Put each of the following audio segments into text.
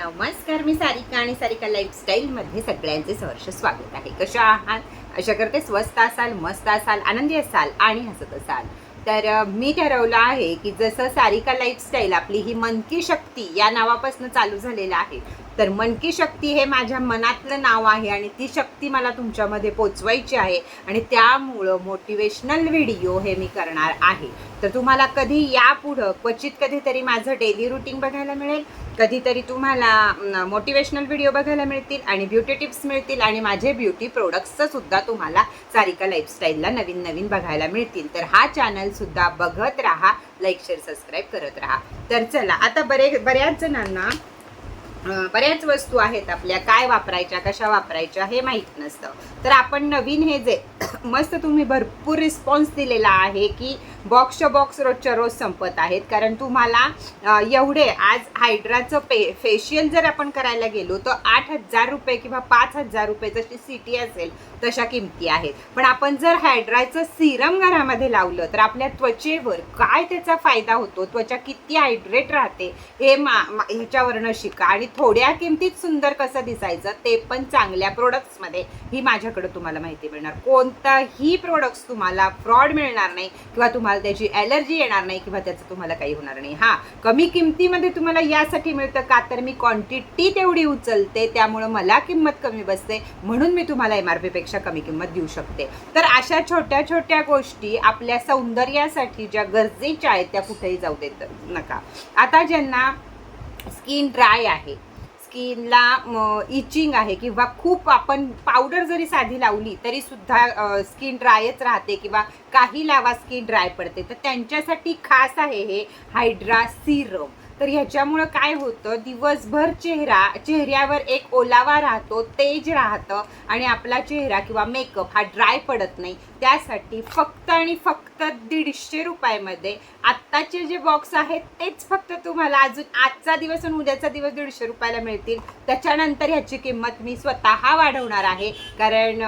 नमस्कार मी सारिका आणि सारिका लाईफस्टाईलमध्ये सगळ्यांचे सहर्ष स्वागत आहे. कशा आहात? अशा करते स्वस्त असाल मस्त असाल आनंदी असाल आणि हसत असाल. तर मी ठरवलं आहे की जसं सारिका लाईफस्टाईल आपली ही मनकी शक्ती या नावापासून चालू झालेलं आहे तर मनकी शक्ती हे माझ्या मनातलं नाव आहे आणि ती शक्ती मला तुमच्यामध्ये पोचवायची आहे आणि त्यामुळं मोटिवेशनल व्हिडिओ हे मी करणार आहे. तर तुम्हाला कधी यापुढं क्वचित कधीतरी माझं डेली रुटीन बघायला मिळेल? कधीतरी तुम्हाला मोटिवेशनल व्हिडिओ बघायला मिळतील आणि ब्युटी टिप्स मिळतील आणि माझे ब्युटी प्रोडक्ट्सचं सुद्धा तुम्हाला सारिका लाईफस्टाईलला नवीन नवीन बघायला मिळतील. तर हा चॅनल सुद्धा बघत राहा लाईक शेअर सबस्क्राईब करत राहा. तर चला आता बरे बऱ्याच जणांना बऱ्याच वस्तू आहेत आपल्या काय वापरायच्या कशा वापरायच्या हे माहीत नसतं. तर आपण नवीन हे जे मस्त तुम्ही भरपूर रिस्पॉन्स दिलेला आहे की बॉक्सच्या बॉक्स रोजच्या रोज संपत आहेत. कारण तुम्हाला एवढे आज हायड्राचं पे फेशियल जर आपण करायला गेलो तर आठ हजार रुपये किंवा पाच हजार रुपये जशी सिटी असेल तशा किमती आहेत. पण आपण जर हायड्राचं सिरम घरामध्ये लावलं तर आपल्या त्वचेवर काय त्याचा फायदा होतो? त्वचा किती हायड्रेट राहते? हे मा ह्याच्यावरनं शिका. आणि थोड्या किमतीत सुंदर कसं दिसायचं ते पण चांगल्या प्रोडक्ट्समध्ये ही माझ्याकडं तुम्हाला माहिती मिळणार. कोण कोणताही प्रोडक्ट्स तुम्हाला फ्रॉड मिळणार नाही किंवा तुम्हाला त्याची ॲलर्जी येणार नाही किंवा त्याचं तुम्हाला काही होणार नाही. हां कमी किमतीमध्ये तुम्हाला यासाठी मिळतं का? तर मी क्वांटिटी तेवढी उचलते त्यामुळं मला किंमत कमी बसते म्हणून मी तुम्हाला एम आर पीपेक्षा कमी किंमत देऊ शकते. तर अशा छोट्या छोट्या गोष्टी आपल्या सौंदर्यासाठी ज्या गरजेच्या आहेत त्या कुठेही जाऊ देत नका. आता ज्यांना स्किन ड्राय आहे स्किनला इचिंग आहे किंवा खूप आपण पावडर जरी साधी लावली तरी सुद्धा स्किन ड्रायच राहते किंवा काही लावा स्किन ड्राय पडते. तर त्यांच्यासाठी खास आहे हे हायड्रा सिरम तर ह्याच्यामुळं काय होतं दिवसभर चेहरा चेहऱ्यावर एक ओलावा राहतो तेज राहतं आणि आपला चेहरा किंवा मेकअप हा ड्राय पडत नाही. त्यासाठी फक्त आणि फक्त दीडशे रुपयामध्ये आत्ताचे जे बॉक्स आहेत तेच फक्त तुम्हाला अजून आजचा दिवस आणि उद्याचा दिवस दीडशे रुपयाला मिळतील. त्याच्यानंतर ह्याची किंमत मी स्वतः वाढवणार आहे. कारण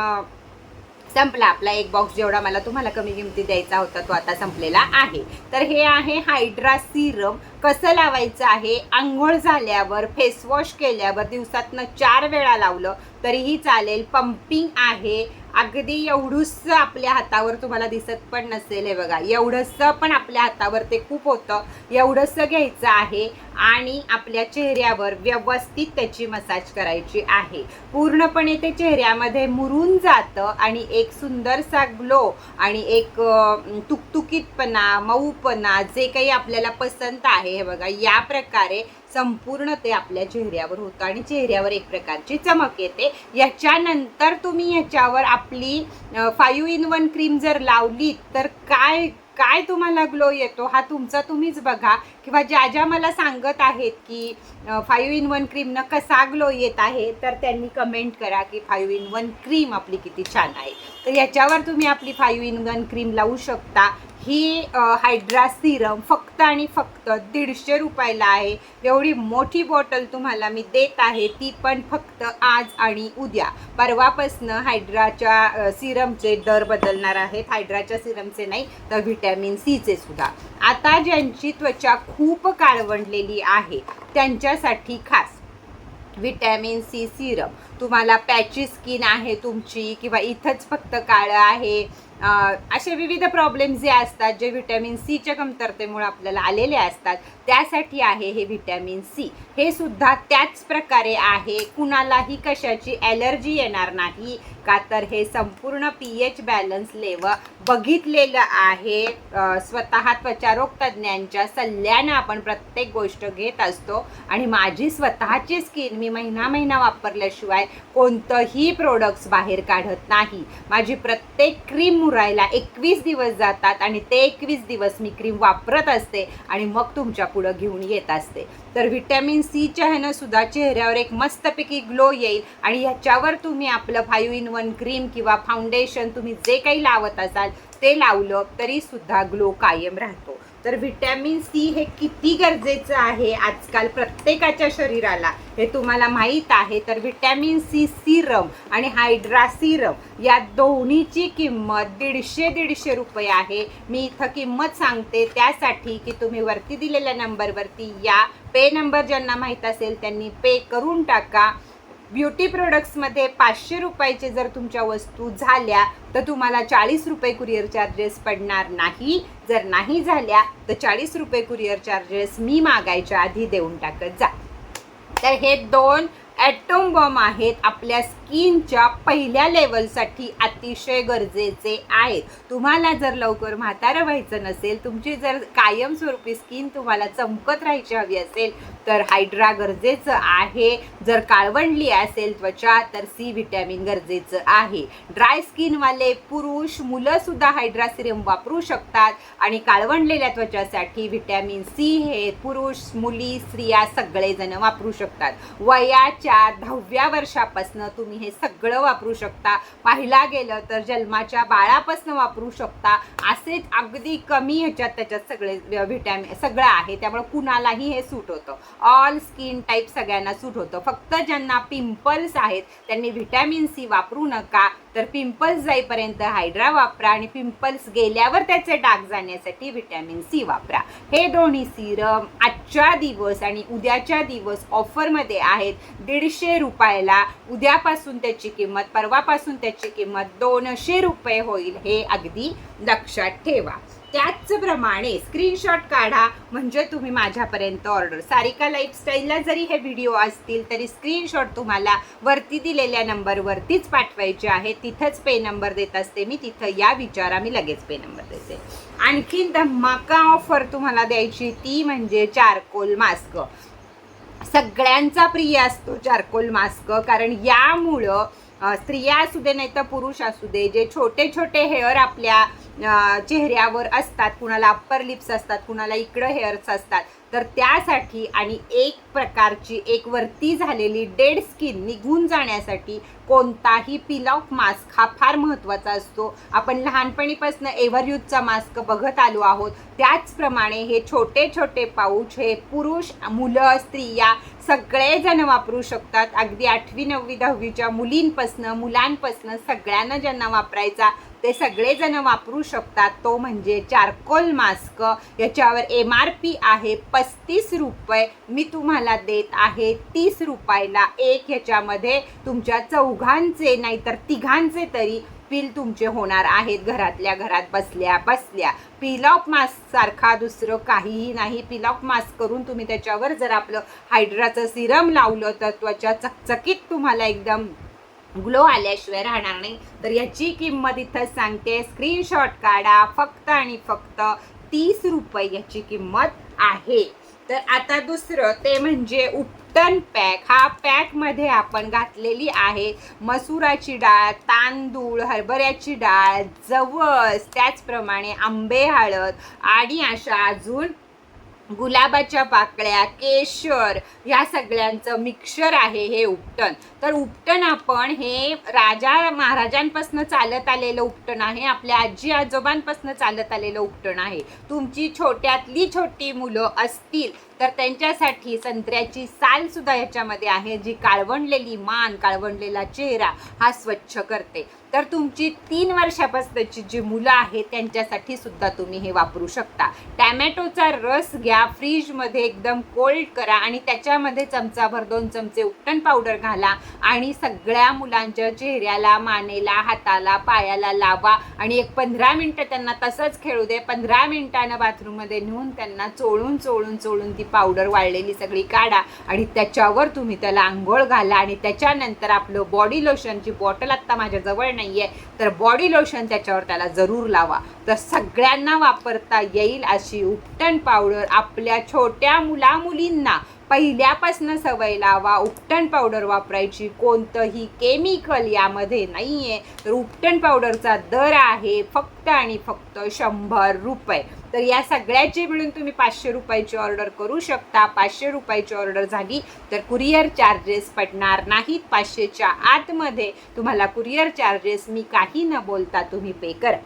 संपला आपला एक बॉक्स जेवढा मला तुम्हाला कमी किमती द्यायचा होता तो आता संपलेला आहे. तर हे आहे हायड्रा सिरम कसं लावायचं आहे? आंघोळ झाल्यावर फेसवॉश केल्यावर दिवसातनं चार वेळा लावलं तरीही चालेल. पंपिंग आहे. अगदी एवढूसं आपल्या हातावर तुम्हाला दिसत पण नसेल हे बघा. एवढंसं पण आपल्या हातावर ते खूप होतं. एवढंसं घ्यायचं आहे आणि आपल्या चेहऱ्यावर व्यवस्थित त्याची मसाज करायची आहे. पूर्णपणे ते चेहऱ्यामध्ये मुरून जातं आणि एक सुंदरसा ग्लो आणि एक तुकतुकीतपणा मऊपणा जे काही आपल्याला पसंत आहे हे बघा या प्रकारे संपूर्ण ते आपल्या चेहऱ्यावर होतं आणि चेहऱ्यावर एक प्रकारची चमक येते. याच्यानंतर तुम्ही याच्यावर आपली फाईव्ह इन वन क्रीम जर लावली तर काय काय तुम्हाला ग्लो येतो? हा तुमचा तुम्हीच बघा. किंवा ज्या ज्या मला सांगत आहेत की फाईव्ह इन वन क्रीमनं कसा ग्लो येत आहे तर त्यांनी कमेंट करा की फाईव्ह इन वन क्रीम आपली किती छान आहे. तर याच्यावर तुम्ही आपली फाईव्ह इन वन क्रीम लावू शकता. ही हायड्रा सिरम फक्त आणि फक्त दीडशे रुपयाला आहे. एवढी मोठी बॉटल तुम्हाला मी देत आहे ती पण फक्त आज आणि उद्या. परवापासनं हायड्राच्या सिरमचे दर बदलणार आहेत. हायड्राच्या सिरमचे नाही तर व्हिटॅमिन सीचे सुद्धा. आता ज्यांची त्वचा खूप काळवंडलेली आहे त्यांच्यासाठी खास व्हिटॅमिन सी सिरम तुम्हाला पॅची स्किन आहे तुमची किंवा इथंच फक्त काळं आहे. असे विविध प्रॉब्लेम जे असतात जे व्हिटॅमिन सीच्या कमतरतेमुळे आपल्याला आलेले असतात त्यासाठी आहे हे व्हिटॅमिन सी हे सुद्धा त्याच प्रकारे आहे. कुणालाही कशाची ॲलर्जी येणार नाही का तर हे संपूर्ण पी एच बॅलन्स लेवल बघितलेलं आहे. स्वतः त्वचारोग तज्ज्ञांच्या सल्ल्यानं आपण प्रत्येक गोष्ट घेत असतो. आणि माझी स्वतःची स्किन मी महिना महिना वापरल्याशिवाय कोणतंही प्रोडक्ट्स बाहेर काढत नाही. माझी प्रत्येक क्रीम मुरायला एकवीस दिवस जातात आणि ते एकवीस दिवस मी क्रीम वापरत असते. आणि मग तुमच्या पुढं घेऊन येत असते. तर व्हिटॅमिन सीच्या ह्यानं सुद्धा चेहऱ्यावर एक मस्तपैकी ग्लो येईल आणि ह्याच्यावर तुम्ही आपलं फायू इन वन क्रीम किंवा फाउंडेशन तुम्ही जे काही लावत असाल ते लावलं तरी सुद्धा ग्लो कायम राहतो. तर व्हिटॅमिन सी हे किती गरजेचं आहे आजकाल प्रत्येकाच्या शरीराला हे तुम्हाला माहीत आहे. तर व्हिटॅमिन सी सिरम आणि हायड्रा सिरम या दोन्हीची किंमत दीडशे दीडशे रुपये आहे. मी इथं किंमत सांगते त्यासाठी की तुम्ही वरती दिलेल्या नंबरवरती या. पे नंबर ज्यांना माहीत असेल त्यांनी पे करून टाका. ब्युटी प्रोडक्ट्समध्ये पाचशे रुपयाचे जर तुमच्या वस्तू झाल्या तर तुम्हाला चाळीस रुपये कुरिअर चार्जेस पडणार नाही. जर नाही झाल्या तर चाळीस रुपये कुरिअर चार्जेस मी मागायच्या आधी देऊन टाकत जा. तर हे दोन ॲटोम बॉम्ब आहेत आपल्या स्किनच्या पहिल्या लेवलसाठी अतिशय गरजेचे आहेत. तुम्हाला जर लवकर म्हातारं व्हायचं नसेल तुमची जर कायमस्वरूपी स्किन तुम्हाला चमकत राहायची हवी असेल तर हायड्रा गरजेचं आहे. जर काळवंडली असेल त्वचा तर सी व्हिटॅमिन गरजेचं आहे. ड्राय स्किनवाले पुरुष मुलंसुद्धा हायड्रा सिरम वापरू शकतात. आणि काळवंडलेल्या त्वचासाठी व्हिटॅमिन सी हे पुरुष मुली स्त्रिया सगळेजण वापरू शकतात. वयाच्या दहाव्या वर्षापासनं तुम्ही हे सगळं वापरू शकता. पाहिला गेलं तर जन्माच्या बाळापासनं वापरू शकता. असेच अगदी कमी ह्याच्यात त्याच्यात सगळे व्हिटॅमिन सगळं आहे. त्यामुळे कुणालाही हे सूट होतं. ऑल स्किन टाईप सगळ्यांना सूट होतं. फक्त ज्यांना पिंपल्स आहेत त्यांनी व्हिटॅमिन सी वापरू नका. तर पिंपल्स जाईपर्यंत हायड्रा वापरा आणि पिंपल्स गेल्यावर त्याचे डाग जाण्यासाठी व्हिटॅमिन सी वापरा. हे दोन्ही सिरम आजच्या दिवस आणि उद्याच्या दिवस ऑफरमध्ये आहेत. दीडशे रुपयाला उद्यापासून त्याची किंमत परवापासून त्याची किंमत दोनशे रुपये होईल हे अगदी लक्षात ठेवा. त्याचप्रमाणे स्क्रीनशॉट काढा म्हणजे तुम्ही माझ्यापर्यंत ऑर्डर सारिका लाईफस्टाईलला जरी हे व्हिडिओ असतील तरी स्क्रीनशॉट तुम्हाला वरती दिलेल्या नंबरवरतीच पाठवायचे आहे तिथंच पे नंबर देत असते मी तिथं या विचारा मी लगेच पे नंबर देते. आणखीन धमाका ऑफर तुम्हाला द्यायची ती म्हणजे चारकोल मास्क सगळ्यांचा प्रिय असतो चारकोल मास्क कारण यामुळं स्त्रिया असू दे नाही तर पुरुष असू दे जे छोटे छोटे हेअर आपल्या चेहऱ्यावर असतात कुणाला अप्पर लिप्स असतात कुणाला इकडं हेअर्स असतात. तर त्यासाठी आणि एक प्रकारची एक वरती झालेली डेड स्किन निघून जाण्यासाठी कोणताही पिल ऑफ मास्क हा फार महत्त्वाचा असतो. आपण लहानपणीपासून एव्हरयूजचा मास्क बघत आलो आहोत. त्याचप्रमाणे हे छोटे छोटे पाऊच हे पुरुष मुलं स्त्रिया सगळेजण वापरू शकतात. अगदी आठवी नववी दहावीच्या मुलींपासनं मुलांपासनं सगळ्यांना ज्यांना वापरायचा ते सगळेजण वापरू शकतात. तो म्हणजे चारकोल मास्क. याच्यावर एम आर पी आहे पस्तीस रुपये. मी तुम्हाला देत आहे तीस रुपयाला. एक ह्याच्यामध्ये तुमच्या चौ चौघांचे नाहीतर तिघांचे तरी पील तुमचे होणार आहेत. घरातल्या घरात बसल्या बसल्या. पील ऑफ मास्क सारखा दुसरं काहीही नाही. पील ऑफ मास्क करून तुम्ही त्याच्यावर जर आपलं हायड्राचं सिरम लावलं तर त्वचा चकचकीत तुम्हाला एकदम ग्लो आल्याशिवाय राहणार नाही. तर याची किंमत इथं सांगते. स्क्रीनशॉट काढा. फक्त आणि फक्त तीस रुपये याची किंमत आहे. तर आता दुसरं ते म्हणजे उपटन पॅक. हा पॅकमध्ये आपण घातलेली आहे मसुराची डाळ तांदूळ हरभऱ्याची डाळ जवस त्याचप्रमाणे आंबे हळद आणि अशा अजून गुलाबाच्या पाकळ्या केशर ह्या सगळ्यांचं मिक्सर आहे हे उपटण. तर उपटण आपण हे राजा महाराजांपासून चालत आलेलं उपटण आहे आपल्या आजी आजोबांपासून चालत आलेलं उपटण आहे. तुमची छोट्यातली छोटी मुलं असतील तर त्यांच्यासाठी संत्र्याची साल सुद्धा याच्यामध्ये आहे जी काळवंडलेली मान काळवंडलेला चेहरा हा स्वच्छ करते. तर तुमची तीन वर्षापासूनची जी मुलं आहेत त्यांच्यासाठी सुद्धा तुम्ही हे वापरू शकता. टॅमॅटोचा रस घ्या फ्रीजमध्ये एकदम कोल्ड करा आणि त्याच्यामध्ये चमचाभर दोन चमचे उपटण पावडर घाला आणि सगळ्या मुलांच्या चेहऱ्याला मानेला हाताला पायाला लावा आणि एक पंधरा मिनटं त्यांना तसंच खेळू दे. पंधरा मिनिटानं बाथरूममध्ये नेऊन त्यांना चोळून चोळून चोळून ती पावडर वाळलेली सगळी काढा आणि त्याच्यावर तुम्ही त्याला आंघोळ घाला आणि त्याच्यानंतर आपलं बॉडी लोशनची बॉटल आत्ता माझ्याजवळ नाही आहे तर बॉडी लोशन त्याच्यावर त्याला जरूर लावा. तर सगळ्यांना वापरता येईल अशी उपटण पावडर आपल्या छोट्या मुला मुलींना पहिल्यापासून सवय लावा. उपटण पावडर वापरायची. कोणतंही केमिकल यामध्ये नाही आहे तर उपटण पावडरचा दर आहे फक्त आणि फक्त शंभर रुपये. तर या सगळ्याची मिळून तुम्ही पाचशे रुपयाची ऑर्डर करू शकता. पाचशे रुपयाची ऑर्डर झाली तर कुरिअर चार्जेस पडणार नाहीत. पाचशेच्या आतमध्ये तुम्हाला कुरिअर चार्जेस मी काही न बोलता तुम्ही पे करा.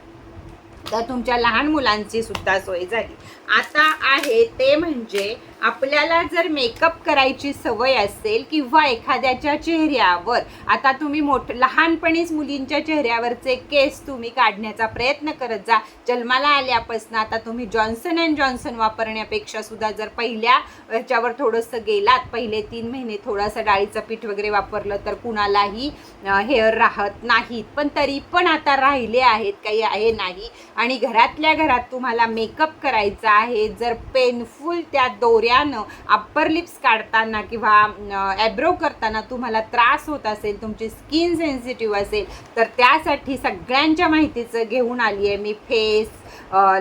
तर तुमच्या लहान मुलांची सुद्धा सोय झाली. आता आहे ते म्हणजे आपल्याला जर मेकअप करायची सवय असेल किंवा एखाद्याच्या चेहऱ्यावर आता तुम्ही मोठ लहानपणीच मुलींच्या चेहऱ्यावरचे केस तुम्ही काढण्याचा प्रयत्न करत जा. जन्माला आल्यापासून आता तुम्ही जॉन्सन अँड जॉन्सन वापरण्यापेक्षा सुद्धा जर पहिल्या ह्याच्यावर थोडंसं गेलात पहिले तीन महिने थोडंसं डाळीचं पीठ वगैरे वापरलं तर कुणालाही हेअर राहत नाहीत. पण तरी पण आता राहिले आहेत काही आहे नाही. आणि घरातल्या घरात तुम्हाला मेकअप करायचा आहे. जर पेनफुल त्या दोऱ्यानं अप्पर लिप्स काढताना किंवा ॲब्रो करताना तुम्हाला त्रास होत असेल तुमची स्किन सेन्सिटिव्ह असेल तर त्यासाठी सगळ्यांच्या माहितीचं घेऊन आली आहे मी फेस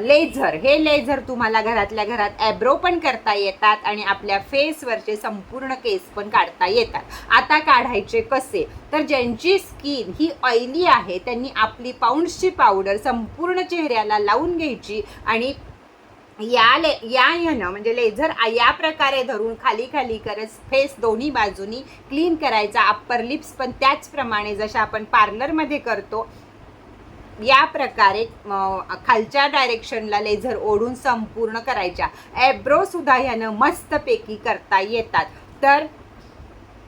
लेझर हे लेझर तुम्हाला घरातल्या घरात ॲब्रो पण करता येतात आणि आपल्या फेसवरचे संपूर्ण केस पण काढता येतात. आता काढायचे कसे? तर ज्यांची स्किन ही ऑइली आहे त्यांनी आपली पाऊंड्सची पावडर संपूर्ण चेहऱ्याला लावून घ्यायची आणि या ले या यानं म्हणजे लेझर या प्रकारे धरून खाली खाली करत फेस दोन्ही बाजूनी क्लीन करायचा अप्पर लिप्स पण त्याचप्रमाणे जशा आपण पार्लरमध्ये करतो या प्रकारे खालच्या डायरेक्शनला लेझर ओढून संपूर्ण करायच्या. ॲब्रोसुद्धा ह्यानं मस्तपैकी करता येतात. तर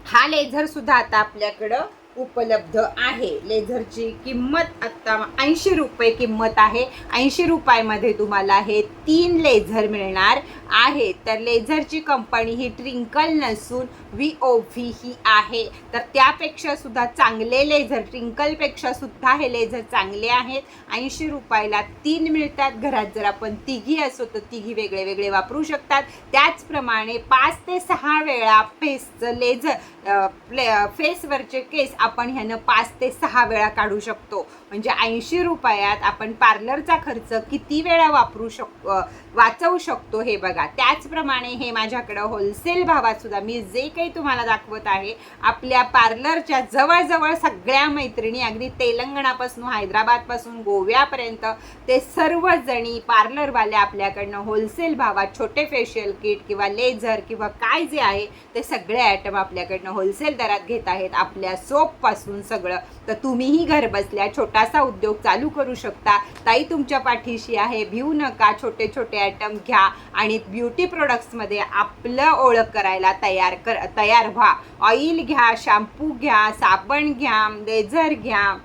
हा लेझरसुद्धा आता आपल्याकडं उपलब्ध आहे. लेझरची किंमत आत्ता ऐंशी रुपये किंमत आहे. ऐंशी रुपयामध्ये तुम्हाला हे तीन लेझर मिळणार. आहे. तर लेझरची कंपनी ही ट्रिंकल नसून व्ही ओ व्ही ही आहे. तर त्यापेक्षा सुद्धा चांगले लेझर ट्रिंकलपेक्षा सुद्धा हे लेझर चांगले आहेत. ऐंशी रुपयाला तीन मिळतात घरात. जर आपण तिघी असो तर तिघी वेगळे वेगळे वापरू शकतात. त्याचप्रमाणे पाच ते सहा वेळा फेसचं लेझर प्ले फेसवरचे केस आपण ह्यानं पाच ते सहा वेळा काढू शकतो. म्हणजे ऐंशी रुपयात आपण पार्लरचा खर्च किती वेळा वापरू शक वाचवू शकतो हे बघा. त्याचप्रमाणे हे माझ्याकडं होलसेल भावात सुद्धा मी जे काही तुम्हाला दाखवत आहे आपल्या पार्लरच्या जवळजवळ सगळ्या मैत्रिणी अगदी तेलंगणापासून हैदराबादपासून गोव्यापर्यंत ते सर्वजणी पार्लरवाल्या आपल्याकडनं होलसेल भावात छोटे फेशियल किट किंवा लेझर किंवा काय जे आहे ते सगळे आयटम आपल्याकडनं होलसेल दरात घेत आहेत. आपल्या सोपपासून सगळं. तर तुम्हीही घर बसल्या छोटासा उद्योग चालू करू शकता ताई तुमच्या पाठीशी आहे. भिवू नका छोटे छोटे आयटम घ्या आणि ब्युटी प्रोडक्ट्समध्ये आपलं ओळख करायला तयार कर तयार व्हा. ऑइल घ्या शॅम्पू घ्या साबण घ्या लेझर घ्या.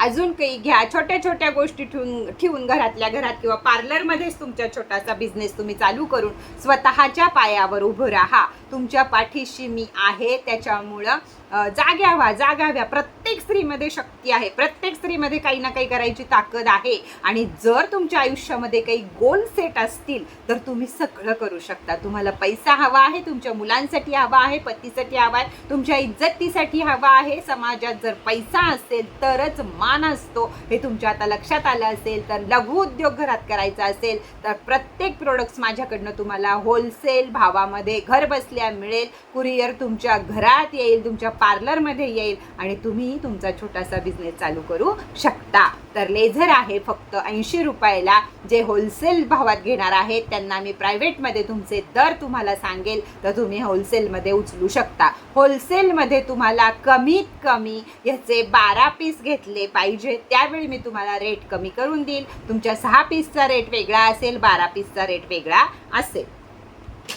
अजून काही घ्या. छोट्या छोट्या गोष्टी ठेवून ठेवून घरातल्या घरात किंवा पार्लरमध्येच तुमच्या छोटासा बिझनेस तुम्ही चालू करून स्वतःच्या पायावर उभं राहा. तुमच्या पाठीशी मी आहे. त्याच्यामुळं जाग्या व्हा जागा व्हा प्रत्येक प्रत्येक स्त्रीमध्ये शक्ती आहे. प्रत्येक स्त्रीमध्ये काही ना काही करायची ताकद आहे. आणि जर तुमच्या आयुष्यामध्ये काही गोल सेट असतील तर तुम्ही सगळं करू शकता. तुम्हाला पैसा हवा आहे तुमच्या मुलांसाठी हवा आहे पतीसाठी हवा आहे तुमच्या इज्जतीसाठी हवा आहे. समाजात जर पैसा असेल तरच मान असतो. हे तुमच्या आता लक्षात आलं असेल तर लघु उद्योग घरात करायचा असेल तर प्रत्येक प्रोडक्ट्स माझ्याकडनं तुम्हाला होलसेल भावामध्ये घर बसल्या मिळेल. कुरिअर तुमच्या घरात येईल तुमच्या पार्लरमध्ये येईल. आणि तुम्ही तुम्ही तुमचा छोटासा बिझनेस चालू करू शकता. तर लेझर आहे फक्त ऐंशी रुपयाला. जे होलसेल भावात घेणार आहेत त्यांना मी प्रायव्हेटमध्ये तुमचे दर तुम्हाला सांगेल तर तुम्ही होलसेलमध्ये उचलू शकता. होलसेलमध्ये तुम्हाला कमीत कमी ह्याचे बारा पीस घेतले पाहिजे. त्यावेळी मी तुम्हाला रेट कमी करून देईल. तुमच्या सहा पीसचा रेट वेगळा असेल बारा पीसचा रेट वेगळा असेल.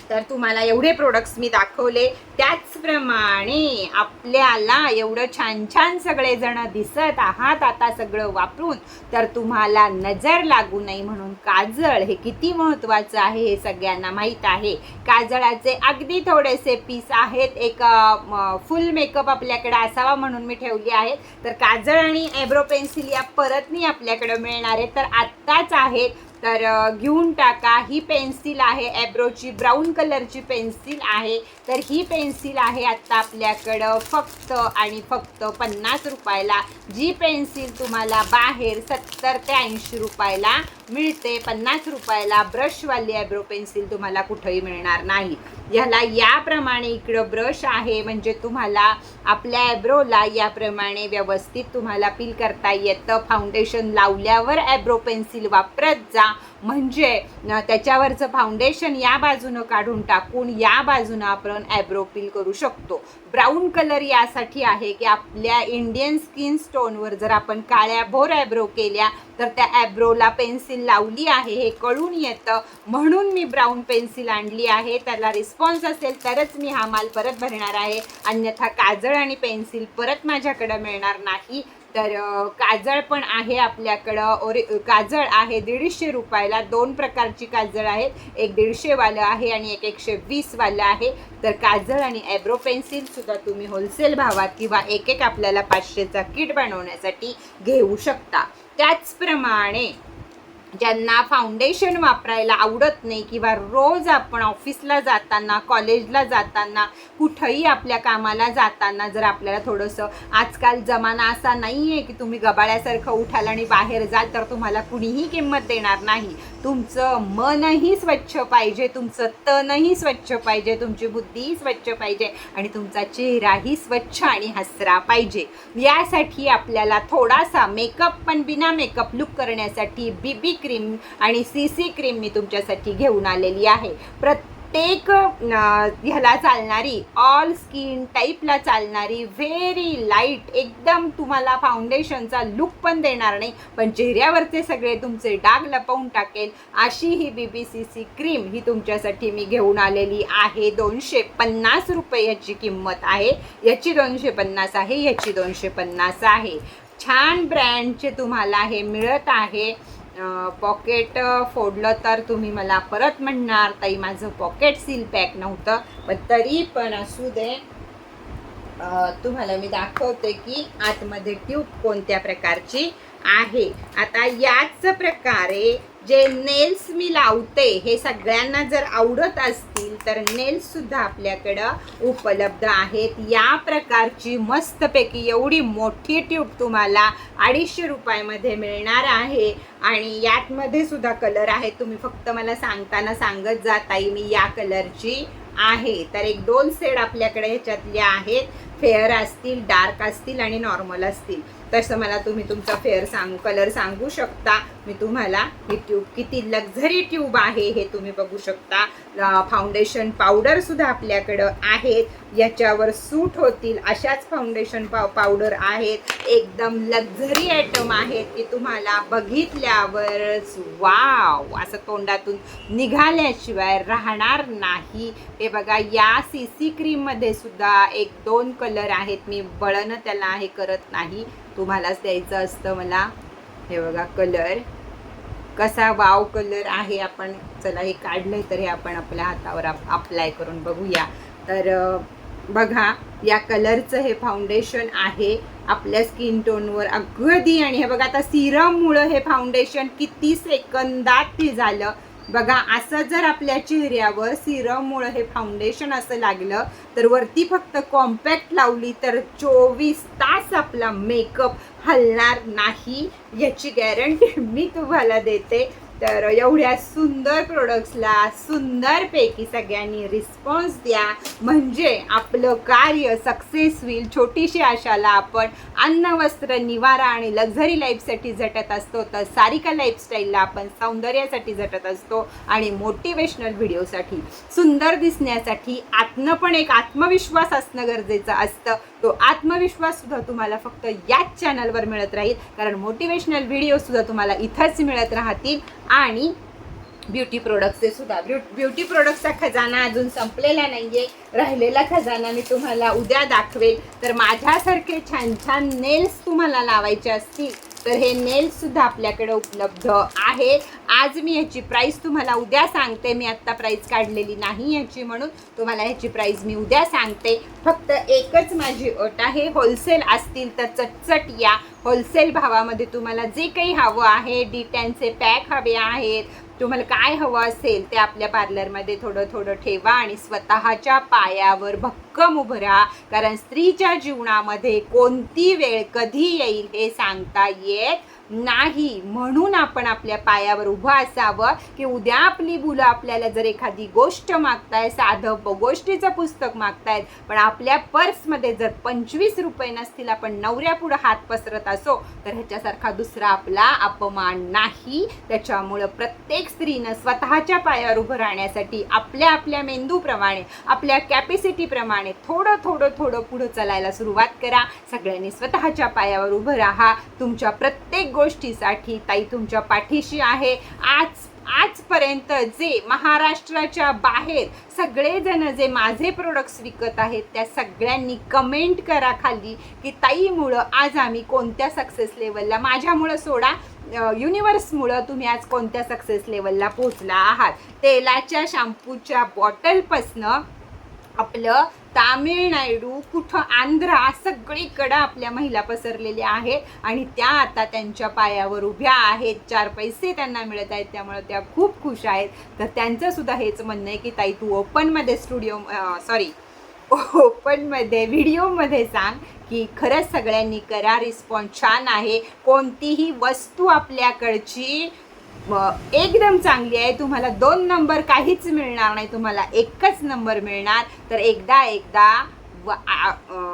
तर तुम्हाला एवढे प्रोडक्ट्स मी दाखवले. त्याचप्रमाणे आपल्याला एवढं छान छान सगळेजण दिसत आहात आता सगळं वापरून. तर तुम्हाला नजर लागू नये म्हणून काजळ हे किती महत्त्वाचं आहे हे सगळ्यांना माहीत आहे. काजळाचे अगदी थोडेसे पीस आहेत. एक फुल मेकअप आपल्याकडे असावा म्हणून मी ठेवली आहे तर काजळ आणि एब्रो पेन्सिल या परतनी आपल्याकडे मिळणार आहे तर आत्ताच आहेत. तर घेऊन टाका. ही पेन्सिल आहे ॲब्रोची ब्राऊन कलरची पेन्सिल आहे. तर ही पेन्सिल आहे आत्ता आपल्याकडं फक्त आणि फक्त पन्नास रुपयाला. जी पेन्सिल तुम्हाला बाहेर सत्तर ते ऐंशी रुपयाला मिळते. पन्नास रुपयाला ब्रशवाली ॲब्रो पेन्सिल तुम्हाला कुठंही मिळणार नाही. ह्याला याप्रमाणे इकडं ब्रश आहे. म्हणजे तुम्हाला आपल्या ॲब्रोला याप्रमाणे व्यवस्थित तुम्हाला पील करता येतं. फाउंडेशन लावल्यावर ॲब्रो पेन्सिल वापरत जा. म्हणजे त्याच्यावरचं फाउंडेशन या बाजूनं काढून टाकून या बाजूनं आपण ॲब्रो करू शकतो. ब्राऊन कलर यासाठी आहे की आपल्या इंडियन स्किन स्टोनवर जर आपण काळ्या भोर ॲब्रो केल्या तर त्या ॲब्रोला पेन्सिल लावली आहे हे कळून येतं. म्हणून मी ब्राऊन पेन्सिल आणली आहे. त्याला रिस्पॉन्स असेल तरच मी हा माल परत भरणार आहे. अन्यथा काजळ आणि पेन्सिल परत माझ्याकडं मिळणार नाही. तर काजळ पण आहे आपल्याकडं. ओरि काजळ आहे दीडशे रुपयाला. दोन प्रकारची काजळ आहेत. एक दीडशेवालं आहे आणि एक एकशे वीसवालं आहे. तर काजळ आणि ॲब्रो पेन्सिलसुद्धा तुम्ही होलसेल भावात किंवा एक एक आपल्याला पाचशेचा किट बनवण्यासाठी घेऊ शकता. त्याचप्रमाणे ज्यांना फाउंडेशन वापरायला आवडत नाही किंवा रोज आपण ऑफिसला जाताना कॉलेजला जाताना कुठंही आपल्या कामाला जाताना जर आपल्याला थोडंसं आजकाल जमाना असा नाही आहे की तुम्ही गबाळ्यासारखं उठाल आणि बाहेर जाल तर तुम्हाला कुणीही किंमत देणार नाही. तुमचं मनही स्वच्छ पाहिजे तुमचं तनही स्वच्छ पाहिजे तुमची बुद्धीही स्वच्छ पाहिजे आणि तुमचा चेहराही स्वच्छ आणि हसरा पाहिजे. यासाठी आपल्याला थोडासा मेकअप पण बिना मेकअप लुक करण्यासाठी बीबी क्रीम आणि सी सी क्रीम मी तुमच्यासाठी घेऊन आलेली आहे. प्रत्येक ह्याला चालणारी ऑल स्किन टाईपला चालणारी व्हेरी लाइट एकदम तुम्हाला फाउंडेशनचा लुक पण देणार नाही पण चेहऱ्यावरचे सगळे तुमचे डाग लपवून टाकेल अशी ही B B C C cream ही तुमच्यासाठी मी घेऊन आलेली आहे. दोनशे पन्नास रुपये याची किंमत आहे. याची दोनशे पन्नास आहे याची दोनशे पन्नास आहे. छान ब्रँडचे तुम्हाला हे मिळत आहे. पॉकेट फोडलं तर तुम्ही मला परत म्हणणार ताई माझं पॉकेट सील पॅक नव्हतं पण तरी पण असू दे. तुम्हाला मी दाखवते की आतमध्ये ट्यूब कोणत्या प्रकारची आहे. आता याच प्रकारे जे नेल्स मी लावते हे सगळ्यांना जर आवडत असतील तर नेल्स सुद्धा आपल्याकडं उपलब्ध आहेत. या प्रकारची मस्तपैकी एवढी मोठी ट्यूब तुम्हाला अडीचशे रुपयामध्ये मिळणार आहे. आणि यातमध्ये सुद्धा कलर आहे. तुम्ही फक्त मला सांगताना सांगत जाताई मी या कलरची आहे. तर एक दोन सेड आपल्याकडे ह्याच्यातल्या आहेत. फेअर असतील डार्क असतील आणि नॉर्मल असतील. तसं मला तुम्ही तुमचा फेअर सांगू कलर सांगू शकता. मी तुम्हाला ही ट्यूब किती लक्झरी ट्यूब आहे हे तुम्ही बघू शकता. फाउंडेशन पावडरसुद्धा आपल्याकडं आहेत. याच्यावर सूट होतील अशाच फाउंडेशन पाव पावडर आहेत. एकदम लक्झरी आयटम आहेत की तुम्हाला बघितल्यावरच वाव असं तोंडातून निघाल्याशिवाय राहणार नाही. हे बघा या सी सी क्रीममध्ये सुद्धा एक दोन कलर आहेत. मी बळणं त्याला हे करत नाही. तुम्हालाच द्यायचं असतं मला. हे बघा कलर. कसा वाव कलर आहे आपण चला हे काढलंय तर हे आपण आपल्या हातावर अप्लाय करून बघूया. तर बघा या कलरचं हे फाउंडेशन आहे आपल्या स्किन टोनवर अगदी आणि हे बघा आता सिरममुळं हे फाउंडेशन किती सेकंदात ते झालं. बघा असं जर आपल्या चेहऱ्यावर सिरममुळं हे फाउंडेशन असं लागलं तर वरती फक्त कॉम्पॅक्ट लावली तर चोवीस तास आपला मेकअप हलणार नाही याची गॅरंटी मी तुम्हाला देते. तर एवढ्या सुंदर प्रोडक्ट्सला सुंदरपैकी सगळ्यांनी रिस्पॉन्स द्या. म्हणजे आपलं कार्य सक्सेस होईल. छोटीशी आशाला आपण अन्न वस्त्र निवारा आणि लक्झरी लाईफसाठी झटत असतो तर सारिका लाईफस्टाईलला आपण सौंदर्यासाठी झटत असतो आणि मोटिवेशनल व्हिडिओसाठी सुंदर दिसण्यासाठी आतनं पण एक आत्मविश्वास असणं गरजेचं असतं. तो आत्मविश्वास सुद्धा तुम्हाला फक्त याच चॅनलवर मिळत राहील. कारण मोटिवेशनल व्हिडिओसुद्धा तुम्हाला इथंच मिळत राहतील. आणि ब्युटी प्रोडक्टचे सुद्धा. ब्यु ब्युटी प्रोडक्टचा खजाना अजून संपलेला नाही आहे राहिलेला खजाना मी तुम्हाला उद्या दाखवेल. तर माझ्यासारखे छान छान नेल्स तुम्हाला लावायचे असतील तर हे नेल्ससुद्धा आपल्याकडे उपलब्ध आहे आज मी ह्याची प्राईस तुम्हाला उद्या सांगते. मी आत्ता प्राईस काढलेली नाही ह्याची म्हणून. तुम्हाला ह्याची प्राईस मी उद्या सांगते. फक्त एकच माझी अट आहे. होलसेल असतील तर चटचट या. होलसेल भावामध्ये तुम्हाला जे काही हवं आहे डिटॅनचे पॅक हवे आहेत. तुम्हाला काय हवं असेल ते आपल्या पार्लरमध्ये थोडं थोडं ठेवा आणि स्वतःच्या पायावर भक्कम उभं राहा. कारण स्त्रीच्या जीवनामध्ये कोणती वेळ कधी येईल हे सांगता येत नाही म्हणून आपण आपल्या पायावर उभं असावं की उद्या आपली मुलं आपल्याला जर एखादी गोष्ट मागताय साधं गोष्टीचं पुस्तक मागतायत पण आपल्या पर्समध्ये जर पंचवीस रुपये नसतील आपण नवऱ्यापुढं हात पसरत असो तर ह्याच्यासारखा दुसरा आपला अपमान नाही. त्याच्यामुळं प्रत्येक स्त्रीनं स्वतःच्या पायावर उभं राहण्यासाठी आपल्या आपल्या मेंदूप्रमाणे आपल्या कॅपॅसिटीप्रमाणे थोडं थोडं थोडं पुढं चलायला सुरुवात करा. सगळ्यांनी स्वतःच्या पायावर उभं राहा. तुमच्या प्रत्येक गोष्टीसाठी ताई तुमच्या पाठीशी आहे. आज आजपर्यंत जे महाराष्ट्राच्या बाहेर सगळेजण जे माझे प्रोडक्ट्स विकत आहेत त्या सगळ्यांनी कमेंट करा खाली की ताईमुळं आज आम्ही कोणत्या सक्सेस लेवलला माझ्यामुळं सोडा युनिवर्समुळं तुम्ही आज कोणत्या सक्सेस लेवलला पोहोचला आहात. तेलाच्या शॅम्पूच्या बॉटलपासनं आपलं तामिळनाडू कुठं आंध्रा सगळीकडं आपल्या महिला पसरलेल्या आहेत. आणि त्या आता त्यांच्या पायावर उभ्या आहेत. चार पैसे त्यांना मिळत आहेत त्यामुळे त्या खूप खुश आहेत. तर त्यांचं सुद्धा हेच म्हणणं आहे की ताई तू ओपनमध्ये स्टुडिओ सॉरी ओपनमध्ये व्हिडिओमध्ये सांग की खरंच सगळ्यांनी करा रिस्पॉन्स छान आहे. कोणतीही वस्तू आपल्याकडची एकदम चांगली आहे. तुम्हाला दोन नंबर काहीच मिळणार नाही. तुम्हाला एकच नंबर मिळणार. तर एकदा एकदा वा आ-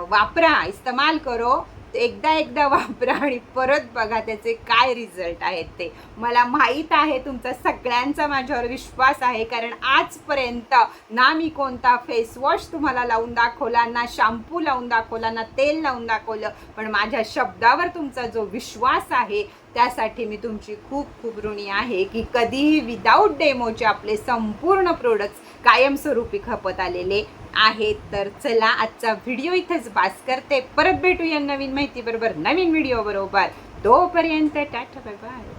वापरा. इस्तेमाल करो. एकदा एकदा वापरा आणि परत बघा त्याचे काय रिझल्ट आहेत ते. मला माहीत आहे तुमचा सगळ्यांचा माझ्यावर विश्वास आहे. कारण आजपर्यंत ना मी कोणता फेसवॉश तुम्हाला लावून दाखवला ना शॅम्पू लावून दाखवला ना तेल लावून दाखवलं. पण माझ्या शब्दावर तुमचा जो विश्वास आहे त्यासाठी मी तुमची खूप खूप ऋणी आहे की कधीही विदाऊट डेमोचे आपले संपूर्ण प्रोडक्ट्स कायमस्वरूपी खपत आलेले आहेत. तर चला आजचा व्हिडिओ इथंच बास करते. परत भेटूया नवीन माहिती बरोबर नवीन व्हिडिओ बरोबर. तोपर्यंत टाटा बाय बाय